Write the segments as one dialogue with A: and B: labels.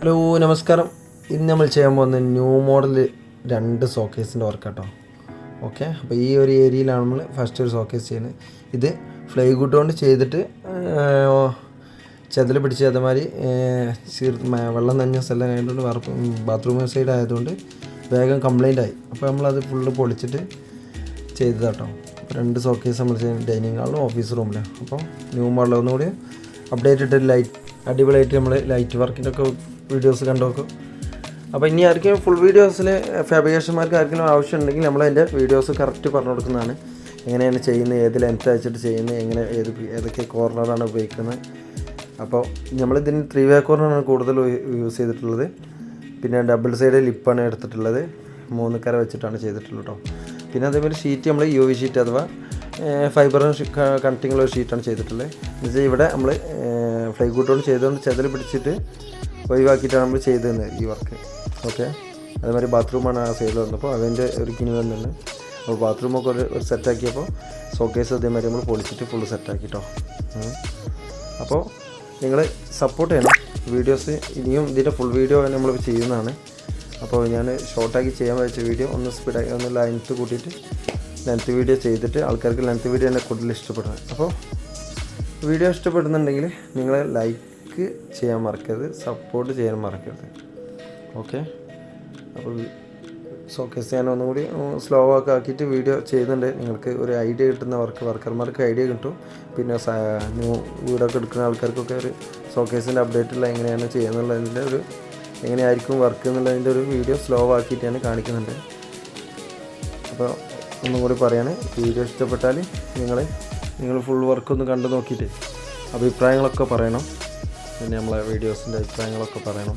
A: Hello നമസ്കാരം. ഇന്ന് നമ്മൾ ചെയ്യാൻ പോകുന്ന ന്യൂ മോഡൽ രണ്ട് സോക്കേസിന്റെ വർക്ക് കേട്ടോ ഓക്കെ അപ്പോൾ ഈ ഒരു ഏരിയയിലാണ് നമ്മൾ ഫസ്റ്റ് ഒരു സോക്കേസ് ചെയ്യുന്നത്. ഇത് ഫ്ലൈ ഗുഡ് കൊണ്ട് ചെയ്തിട്ട് ചെതൽ പിടിച്ച് അതേമാതിരി വെള്ളം നനഞ്ഞ സ്ഥലം ആയതുകൊണ്ട് വറപ്പ് ബാത്റൂം സൈഡ് ആയതുകൊണ്ട് വേഗം കംപ്ലൈന്റ് ആയി. അപ്പോൾ നമ്മളത് ഫുള്ള് പൊളിച്ചിട്ട് ചെയ്തതാട്ടോ. രണ്ട് സോക്കേസ് നമ്മൾ ചെയ്യുന്നത് ഡൈനിങ് ഹാളിലും ഓഫീസ് റൂമിലും അപ്പോൾ ന്യൂ മോഡൽ ഒന്നുകൂടി അപ്ഡേറ്റഡ് ലൈറ്റ് അടിപൊളിയായിട്ട് നമ്മൾ ലൈറ്റ് വർക്കിന്റെ ഒക്കെ വീഡിയോസ് കണ്ടു നോക്കും. അപ്പോൾ ഇനി ആർക്കും ഫുൾ വീഡിയോസിൽ ഫാബ്രിക്കേഷന്മാർക്ക് ആർക്കെങ്കിലും നമ്മൾ അതിന്റെ വീഡിയോസ് കറക്റ്റ് പറഞ്ഞു കൊടുക്കുന്നതാണ്. എങ്ങനെയാണ് ചെയ്യുന്നത് ഏത് ലെങ്ത് വെച്ചിട്ട് ചെയ്യുന്നത് എങ്ങനെ ഏത് ഏതൊക്കെ കോർണറാണ് ഉപയോഗിക്കുന്നത്. അപ്പോൾ നമ്മളിതിന് ത്രീ വേ കോർണറാണ് കൂടുതൽ യൂസ് ചെയ്തിട്ടുള്ളത്. പിന്നെ ഡബിൾ സൈഡ് ലിപ്പാണ് എടുത്തിട്ടുള്ളത്. മൂന്ന് കര വെച്ചിട്ടാണ് ചെയ്തിട്ടുള്ളത് കേട്ടോ പിന്നെ അതേപോലെ ഷീറ്റ് നമ്മൾ യു വി ഷീറ്റ് അഥവാ ഫൈബർ കണക്റ്റിങ്ങുള്ള ഷീറ്റാണ് ചെയ്തിട്ടുള്ളത്. എന്നുവെച്ചാൽ ഇവിടെ നമ്മൾ ഫ്ലൈ കൂട്ടോട് ചെയ്തുകൊണ്ട് ചെതൽ പിടിച്ചിട്ട് ഒഴിവാക്കിയിട്ടാണ് നമ്മൾ ചെയ്തത് ഈ വർക്ക്. ഓക്കെ? അതേമാതിരി ബാത്റൂമാണ് ആ സൈഡിൽ വന്നപ്പോൾ അതിന്റെ ഒരു കിനി വന്നിട്ടുണ്ട്. അപ്പോൾ ബാത്റൂമൊക്കെ ഒരു ഒരു സെറ്റാക്കിയപ്പോൾ സോക്കേസ് അതേമാതിരി നമ്മൾ പൊളിച്ചിട്ട് ഫുൾ സെറ്റാക്കി കേട്ടോ ഉം. അപ്പോൾ നിങ്ങൾ സപ്പോർട്ട് ചെയ്യണം. വീഡിയോസ് ഇനിയും ഇതിന്റെ ഫുൾ വീഡിയോ നമ്മൾ ചെയ്യുന്നതാണ്. അപ്പോൾ ഞാൻ ഷോർട്ടാക്കി ചെയ്യാൻ വെച്ച വീഡിയോ ഒന്ന് സ്പീഡാക്കി ഒന്ന് ലെങ്ത്ത് കൂട്ടിയിട്ട് ലെങ്ത്ത് വീഡിയോ ചെയ്തിട്ട് ആൾക്കാർക്ക് ലെങ്ത്ത് വീഡിയോ തന്നെ കൂടുതൽ ഇഷ്ടപ്പെടുന്നത്. അപ്പോൾ വീഡിയോ ഇഷ്ടപ്പെടുന്നുണ്ടെങ്കിൽ നിങ്ങൾ ലൈക്ക് ചെയ്യാൻ മറക്കരുത് സപ്പോർട്ട് ചെയ്യാൻ മറക്കരുത്. ഓക്കെ അപ്പോൾ ഷോക്കേസ് ഞാൻ ഒന്നും കൂടി സ്ലോ ഒക്കെ ആക്കിയിട്ട് വീഡിയോ ചെയ്യുന്നുണ്ട്. നിങ്ങൾക്ക് ഒരു ഐഡിയ കിട്ടുന്ന വർക്ക് വർക്കർമാർക്ക് ഐഡിയ കിട്ടും. പിന്നെ ന്യൂ വീടൊക്കെ എടുക്കുന്ന ആൾക്കാർക്കൊക്കെ ഒരു സോക്കേസിന്റെ അപ്ഡേറ്റുള്ള എങ്ങനെയാണ് ചെയ്യുന്നുള്ളതിന്റെ ഒരു എങ്ങനെയായിരിക്കും വർക്ക് എന്നുള്ളതിന്റെ ഒരു വീഡിയോ സ്ലോ ആക്കിയിട്ട് ഞാൻ കാണിക്കുന്നുണ്ട്. അപ്പോൾ ഒന്നും കൂടി പറയാണ്. വീഡിയോ ഇഷ്ടപ്പെട്ടാൽ നിങ്ങൾ നിങ്ങൾ ഫുൾ വർക്ക് ഒന്ന് കണ്ടു നോക്കിയിട്ട് അഭിപ്രായങ്ങളൊക്കെ പറയണം. പിന്നെ നമ്മളെ വീഡിയോസിന്റെ അഭിപ്രായങ്ങളൊക്കെ പറയണം.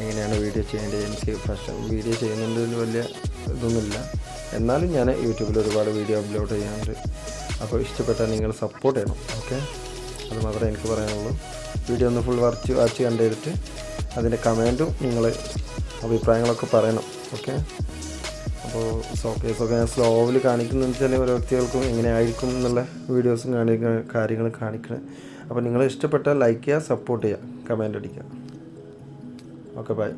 A: എങ്ങനെയാണ് വീഡിയോ ചെയ്യേണ്ടത്? എനിക്ക് ഫസ്റ്റ് വീഡിയോ ചെയ്യുന്നതിൽ വലിയ ഇതൊന്നുമില്ല. എന്നാലും ഞാൻ യൂട്യൂബിൽ ഒരുപാട് വീഡിയോ അപ്ലോഡ് ചെയ്യാറുണ്ട്. അപ്പോൾ ഇഷ്ടപ്പെട്ടാൽ നിങ്ങൾ സപ്പോർട്ട് ചെയ്യണം ഓക്കെ അത് മാത്രമേ എനിക്ക് പറയാനുള്ളൂ. വീഡിയോ ഒന്ന് ഫുൾ വർച്ച് വാച്ച് കണ്ടെടുത്ത് അതിന്റെ കമന്റും നിങ്ങൾ അഭിപ്രായങ്ങളൊക്കെ പറയണം ഓക്കെ അപ്പോൾ സോക്കേസൊക്കെ ഞാൻ സ്ലോവിൽ കാണിക്കുന്നതെന്ന് വെച്ചാൽ ഓരോ വ്യക്തികൾക്കും എങ്ങനെ ആയിരിക്കും എന്നുള്ള വീഡിയോസും കാണിക്കുന്ന കാര്യങ്ങൾ കാണിക്കണേ. അപ്പോൾ നിങ്ങൾ ഇഷ്ടപ്പെട്ടാൽ ലൈക്ക് ചെയ്യുക സപ്പോർട്ട് ചെയ്യുക കമന്റ് അടിക്കുക. Okay bye